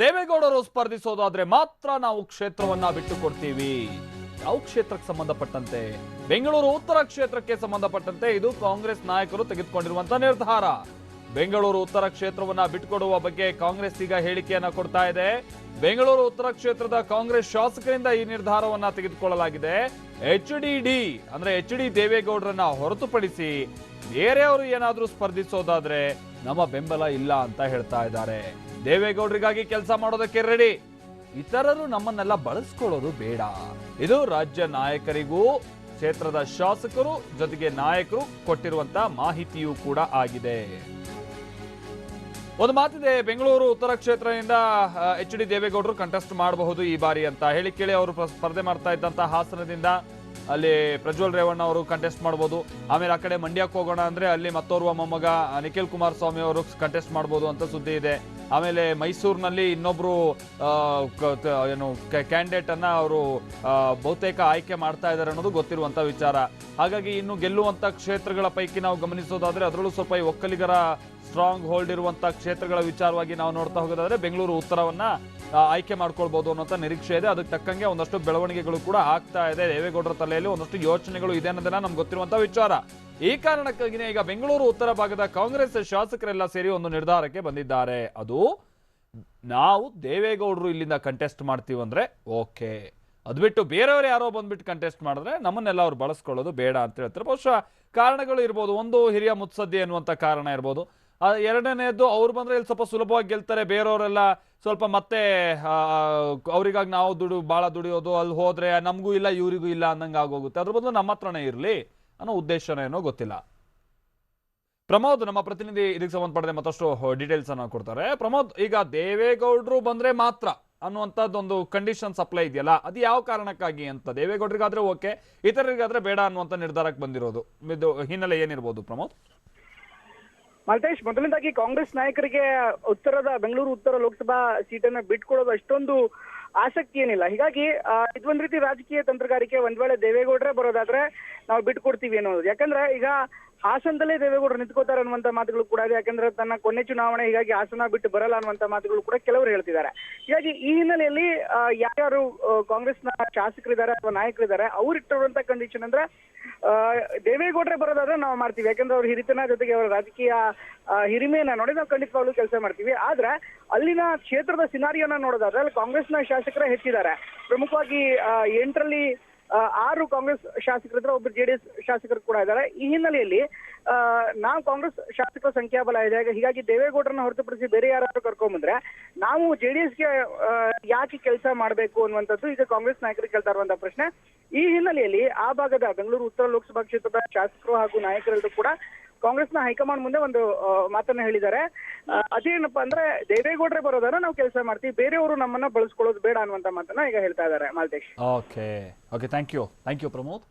ದೇವೇಗೌಡರು ಸ್ಪರ್ಧಿಸೋದಾದ್ರೆ ಮಾತ್ರ ನಾವು ಕ್ಷೇತ್ರವನ್ನ ಬಿಟ್ಟುಕೊಡ್ತೀವಿ. ಯಾವ ಕ್ಷೇತ್ರಕ್ಕೆ ಸಂಬಂಧಪಟ್ಟಂತೆ? ಬೆಂಗಳೂರು ಉತ್ತರ ಕ್ಷೇತ್ರಕ್ಕೆ ಸಂಬಂಧಪಟ್ಟಂತೆ ಇದು ಕಾಂಗ್ರೆಸ್ ನಾಯಕರು ತೆಗೆದುಕೊಂಡಿರುವಂತಹ ನಿರ್ಧಾರ. ಬೆಂಗಳೂರು ಉತ್ತರ ಕ್ಷೇತ್ರವನ್ನ ಬಿಟ್ಟುಕೊಡುವ ಬಗ್ಗೆ ಕಾಂಗ್ರೆಸ್ ಈಗ ಹೇಳಿಕೆಯನ್ನ ಕೊಡ್ತಾ ಇದೆ. ಬೆಂಗಳೂರು ಉತ್ತರ ಕ್ಷೇತ್ರದ ಕಾಂಗ್ರೆಸ್ ಶಾಸಕರಿಂದ ಈ ನಿರ್ಧಾರವನ್ನ ತೆಗೆದುಕೊಳ್ಳಲಾಗಿದೆ. ಎಚ್ ಡಿ ಡಿ, ಅಂದ್ರೆ ಎಚ್ ಡಿ ದೇವೇಗೌಡರನ್ನ ಹೊರತುಪಡಿಸಿ ಬೇರೆಯವರು ಏನಾದರೂ ಸ್ಪರ್ಧಿಸೋದಾದ್ರೆ ನಮ್ಮ ಬೆಂಬಲ ಇಲ್ಲ ಅಂತ ಹೇಳ್ತಾ ಇದ್ದಾರೆ. ದೇವೇಗೌಡರಿಗಾಗಿ ಕೆಲಸ ಮಾಡೋದಕ್ಕೆ ರೆಡಿ ಇತರರು ನಮ್ಮನ್ನೆಲ್ಲ ಬಳಸ್ಕೊಳ್ಳೋದು ಬೇಡ. ಇದು ರಾಜ್ಯ ನಾಯಕರಿಗೂ, ಕ್ಷೇತ್ರದ ಶಾಸಕರು ಜೊತೆಗೆ ನಾಯಕರು ಕೊಟ್ಟಿರುವಂತ ಮಾಹಿತಿಯೂ ಕೂಡ ಆಗಿದೆ. ಒಂದು ಮಾತಿದೆ, ಬೆಂಗಳೂರು ಉತ್ತರ ಕ್ಷೇತ್ರದಿಂದ ಎಚ್ ಡಿ ದೇವೇಗೌಡರು ಕಂಟೆಸ್ಟ್ ಮಾಡಬಹುದು ಈ ಬಾರಿ ಅಂತ ಹೇಳಿ ಕೇಳಿ ಅವರು ಸ್ಪರ್ಧೆ ಮಾಡ್ತಾ ಇದ್ದಂತ ಹಾಸನದಿಂದ ಅಲ್ಲಿ ಪ್ರಜ್ವಲ್ ರೇವಣ್ಣ ಅವರು ಕಂಟೆಸ್ಟ್ ಮಾಡ್ಬೋದು ಆಮೇಲೆ ಆ ಕಡೆ ಮಂಡ್ಯಕ್ಕೆ ಹೋಗೋಣ ಅಂದ್ರೆ ಅಲ್ಲಿ ಮತ್ತೋರ್ವ ಮೊಮ್ಮಗ ನಿಖಿಲ್ ಕುಮಾರಸ್ವಾಮಿ ಅವರು ಕಂಟೆಸ್ಟ್ ಮಾಡ್ಬೋದು ಅಂತ ಸುದ್ದಿ ಇದೆ. ಆಮೇಲೆ ಮೈಸೂರಿನಲ್ಲಿ ಇನ್ನೊಬ್ಬರು ಏನು ಕ್ಯಾಂಡಿಡೇಟ್ ಅನ್ನ ಅವರು ಬಹುತೇಕ ಆಯ್ಕೆ ಮಾಡ್ತಾ ಇದ್ದಾರೆ ಅನ್ನೋದು ಗೊತ್ತಿರುವಂಥ ವಿಚಾರ. ಹಾಗಾಗಿ ಇನ್ನು ಗೆಲ್ಲುವಂತ ಕ್ಷೇತ್ರಗಳ ಪೈಕಿ ನಾವು ಗಮನಿಸೋದಾದರೆ ಅದರಲ್ಲೂ ಸ್ವಲ್ಪ ಈ ಒಕ್ಕಲಿಗರ ಸ್ಟ್ರಾಂಗ್ ಹೋಲ್ಡ್ ಇರುವಂಥ ಕ್ಷೇತ್ರಗಳ ವಿಚಾರವಾಗಿ ನಾವು ನೋಡ್ತಾ ಹೋಗೋದಾದರೆ ಬೆಂಗಳೂರು ಉತ್ತರವನ್ನ ಆಯ್ಕೆ ಮಾಡ್ಕೊಳ್ಬೋದು ಅನ್ನೋಂಥ ನಿರೀಕ್ಷೆ ಇದೆ. ಅದಕ್ಕೆ ತಕ್ಕಂಗೆ ಒಂದಷ್ಟು ಬೆಳವಣಿಗೆಗಳು ಕೂಡ ಆಗ್ತಾ ಇದೆ. ದೇವೇಗೌಡರ ತಲೆಯಲ್ಲಿ ಒಂದಷ್ಟು ಯೋಚನೆಗಳು ಇದೆ ಅನ್ನೋದನ್ನ ನಮ್ಗೆ ಗೊತ್ತಿರುವಂಥ ವಿಚಾರ. ಈ ಕಾರಣಕ್ಕಾಗಿನೇ ಈಗ ಬೆಂಗಳೂರು ಉತ್ತರ ಭಾಗದ ಕಾಂಗ್ರೆಸ್ ಶಾಸಕರೆಲ್ಲ ಸೇರಿ ಒಂದು ನಿರ್ಧಾರಕ್ಕೆ ಬಂದಿದ್ದಾರೆ. ಅದು ನಾವು ದೇವೇಗೌಡರು ಇಲ್ಲಿಂದ ಕಂಟೆಸ್ಟ್ ಮಾಡ್ತೀವಂದ್ರೆ ಓಕೆ. ಅದು ಬಿಟ್ಟು ಬೇರೆಯವರು ಯಾರೋ ಬಂದ್ಬಿಟ್ಟು ಕಂಟೆಸ್ಟ್ ಮಾಡಿದ್ರೆ ನಮ್ಮನ್ನೆಲ್ಲ ಅವ್ರು ಬಳಸ್ಕೊಳ್ಳೋದು ಬೇಡ ಅಂತ ಹೇಳ್ತಾರೆ. ಬಹುಶಃ ಕಾರಣಗಳು ಇರ್ಬೋದು, ಒಂದು ಹಿರಿಯ ಮುತ್ಸದ್ದಿ ಅನ್ನುವಂಥ ಕಾರಣ ಇರ್ಬೋದು. ಎರಡನೇದು ಅವ್ರು ಬಂದ್ರೆ ಇಲ್ಲಿ ಸ್ವಲ್ಪ ಸುಲಭವಾಗಿ ಗೆಲ್ತಾರೆ, ಬೇರೆಯವರೆಲ್ಲ ಸ್ವಲ್ಪ ಮತ್ತೆ ಅವರಿಗಾಗಿ ಅವ್ರಿಗಾಗಿ ನಾವು ದುಡಿ, ಭಾಳ ದುಡಿಯೋದು, ಅಲ್ಲಿ ಹೋದರೆ ನಮಗೂ ಇಲ್ಲ, ಇವರಿಗೂ ಇಲ್ಲ ಅನ್ನಂಗೆ ಆಗೋಗುತ್ತೆ ಅದ್ರ ಬದಲು ನಮ್ಮ ಹತ್ರನೇ ಇರಲಿ. ಅನ್ನೋ ಉದ್ದೇಶನೇನೋ ಗೊತ್ತಿಲ್ಲ. ಪ್ರಮೋದ್ ನಮ್ಮ ಪ್ರತಿನಿಧಿ ಇದಕ್ಕೆ ಸಂಬಂಧಪಟ್ಟದೆ ಮತ್ತಷ್ಟು ಡೀಟೇಲ್ಸ್ ಅನ್ನ ಕೊಡ್ತಾರೆ. ಪ್ರಮೋದ್, ಈಗ ದೇವೇಗೌಡರು ಬಂದ್ರೆ ಮಾತ್ರ ಅನ್ನುವಂಥದ್ದೊಂದು ಕಂಡೀಷನ್ ಸಪ್ಲೈ ಇದೆಯಲ್ಲ, ಅದು ಯಾವ ಕಾರಣಕ್ಕಾಗಿ ಅಂತ ದೇವೇಗೌಡರಿಗಾದ್ರೆ ಓಕೆ ಇತರರಿಗಾದ್ರೆ ಬೇಡ ಅನ್ನುವಂಥ ನಿರ್ಧಾರಕ್ಕೆ ಬಂದಿರೋದು. ಇದು ಹಿನ್ನೆಲೆ ಏನಿರ್ಬೋದು ಪ್ರಮೋದ್? ಮಲ್ತೇಶ್, ಮೊದಲನೇದಾಗಿ ಕಾಂಗ್ರೆಸ್ ನಾಯಕರಿಗೆ ಉತ್ತರದ, ಬೆಂಗಳೂರು ಉತ್ತರ ಲೋಕಸಭಾ ಸೀಟನ್ನ ಬಿಟ್ಕೊಡೋದು ಅಷ್ಟೊಂದು ಆಸಕ್ತಿ ಏನಿಲ್ಲ. ಹೀಗಾಗಿ ಇದೊಂದ್ ರೀತಿ ರಾಜಕೀಯ ತಂತ್ರಗಾರಿಕೆ, ಒಂದ್ ವೇಳೆ ದೇವೇಗೌಡರೇ ಬರೋದಾದ್ರೆ ನಾವು ಬಿಟ್ಕೊಡ್ತೀವಿ ಅನ್ನೋದು. ಯಾಕಂದ್ರೆ ಈಗ ಹಾಸನದಲ್ಲೇ ದೇವೇಗೌಡರು ನಿಂತ್ಕೋತಾರೆ ಅನ್ನುವಂತ ಮಾತುಗಳು ಕೂಡ ಇದೆ. ಯಾಕಂದ್ರೆ ತನ್ನ ಕೊನೆ ಚುನಾವಣೆ, ಹೀಗಾಗಿ ಹಾಸನ ಬಿಟ್ಟು ಬರಲ್ಲ ಅನ್ನುವಂತ ಮಾತುಗಳು ಕೂಡ ಕೆಲವರು ಹೇಳ್ತಿದ್ದಾರೆ. ಹೀಗಾಗಿ ಈ ಹಿನ್ನೆಲೆಯಲ್ಲಿ ಯಾರ್ಯಾರು ಕಾಂಗ್ರೆಸ್ನ ಶಾಸಕರಿದ್ದಾರೆ ಅಥವಾ ನಾಯಕರಿದ್ದಾರೆ, ಅವ್ರು ಇಟ್ಟಿರುವಂತ ಕಂಡೀಷನ್ ಅಂದ್ರೆ ದೇವೇಗೌಡರೇ ಬರೋದಾದ್ರೆ ನಾವು ಮಾಡ್ತೀವಿ. ಯಾಕಂದ್ರೆ ಅವ್ರ ಹಿರಿತನ ಜೊತೆಗೆ ಅವರ ರಾಜಕೀಯ ಹಿರಿಮೆಯನ್ನ ನೋಡಿ ನಾವು ಖಂಡಿತವಾಗ್ಲೂ ಕೆಲಸ ಮಾಡ್ತೀವಿ. ಆದ್ರೆ, ಅಲ್ಲಿನ ಕ್ಷೇತ್ರದ ಸಿನಾರಿಯೋನ ನೋಡೋದಾದ್ರೆ, ಅಲ್ಲಿ ಕಾಂಗ್ರೆಸ್ನ ಶಾಸಕರೇ ಹೆಚ್ಚಿದ್ದಾರೆ. ಪ್ರಮುಖವಾಗಿ ಎಂಟರಲ್ಲಿ ಆರು ಕಾಂಗ್ರೆಸ್ ಶಾಸಕರಿದ್ರೆ ಒಬ್ಬರು ಜೆಡಿಎಸ್ ಶಾಸಕರು ಕೂಡ ಇದ್ದಾರೆ. ಈ ಹಿನ್ನೆಲೆಯಲ್ಲಿ ನಾವು ಕಾಂಗ್ರೆಸ್ ಶಾಸಕರ ಸಂಖ್ಯಾಬಲ ಇದೆ. ಹೀಗಾಗಿ ದೇವೇಗೌಡರನ್ನ ಹೊರತುಪಡಿಸಿ ಬೇರೆ ಯಾರಾದ್ರೂ ಕರ್ಕೊಂಬಂದ್ರೆ ನಾವು ಜೆಡಿಎಸ್ಗೆ ಯಾಕೆ ಕೆಲಸ ಮಾಡಬೇಕು ಅನ್ನುವಂಥದ್ದು ಈಗ ಕಾಂಗ್ರೆಸ್ ನಾಯಕರು ಕೇಳ್ತಾ ಇರುವಂತಹ ಪ್ರಶ್ನೆ. ಈ ಹಿನ್ನೆಲೆಯಲ್ಲಿ ಆ ಭಾಗದ ಬೆಂಗಳೂರು ಉತ್ತರ ಲೋಕಸಭಾ ಕ್ಷೇತ್ರದ ಶಾಸಕರು ಹಾಗೂ ನಾಯಕರೆಲ್ಲರೂ ಕೂಡ ಕಾಂಗ್ರೆಸ್ನ ಹೈಕಮಾಂಡ್ ಮುಂದೆ ಒಂದು ಮಾತನ್ನ ಹೇಳಿದ್ದಾರೆ. ಅದೇನಪ್ಪ ಅದೇನಪ್ಪಾ ಅಂದ್ರೆ ದೇವೇಗೌಡರೇ ಬರೋದಾರ ನಾವು ಕೆಲಸ ಮಾಡ್ತೀವಿ. ಬೇರೆಯವರು ನಮ್ಮನ್ನ ಬಳಸ್ಕೊಳ್ಳೋದು ಬೇಡ ಅನ್ನುವಂತ ಮಾತನ್ನ ಈಗ ಹೇಳ್ತಾ ಇದ್ದಾರೆ Malthesh. Okay okay thank you thank you Pramod